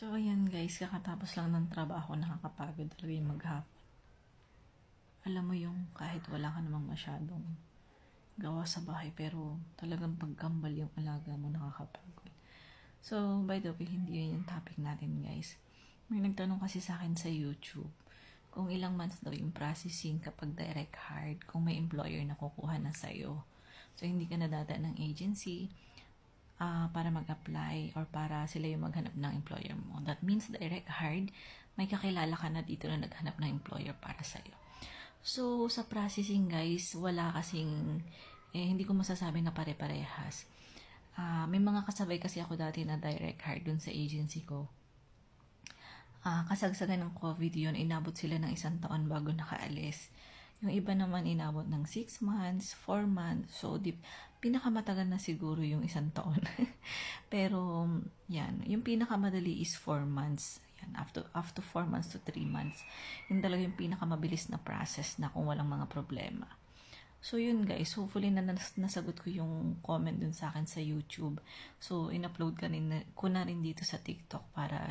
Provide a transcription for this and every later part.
So, ayan guys, kakatapos lang ng trabaho, nakakapagod talaga yung maghapon. Alam mo yung kahit wala ka namang masyadong gawa sa bahay, pero talagang pagkambal yung alaga mo, nakakapagod. So, by the way, hindi yun yung topic natin guys. May nagtanong kasi sa akin sa YouTube kung ilang months daw yung processing kapag direct hire kung may employer na kukuha na sa'yo. So, hindi ka na dada ng agency, ah, para mag-apply or para sila yung maghanap ng employer mo. That means direct hired, may kakilala ka na dito na naghanap ng employer para sa'yo. So, sa processing guys, wala kasing, eh, hindi ko masasabi na pare-parehas. Ah, may mga kasabay kasi ako dati na direct hire dun sa agency ko. Ah, kasagsagan ng COVID yun, inabot sila ng isang taon bago nakaalis. Yung iba naman inabot ng 6 months, 4 months. So, di, pinakamatagal na siguro yung isang taon. Pero, yan. Yung pinakamadali is 4 months. Yan, after, after 4 months to 3 months. Yun talaga yung pinakamabilis na process na kung walang mga problema. So, yun guys. Hopefully na nas- nasagot ko yung comment dun sa akin sa YouTube. So, in-upload ka rin, ko na rin dito sa TikTok para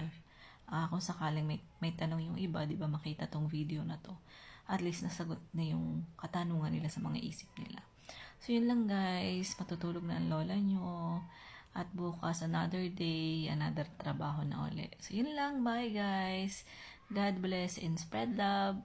ah, kung sakaling may, may tanong yung iba, di ba makita tong video na to. At least nasagot na yung katanungan nila sa mga isip nila. So, yun lang guys. Matutulog na ang lola nyo. At bukas, another day, another trabaho na ulit. So, yun lang. Bye guys. God bless and spread love.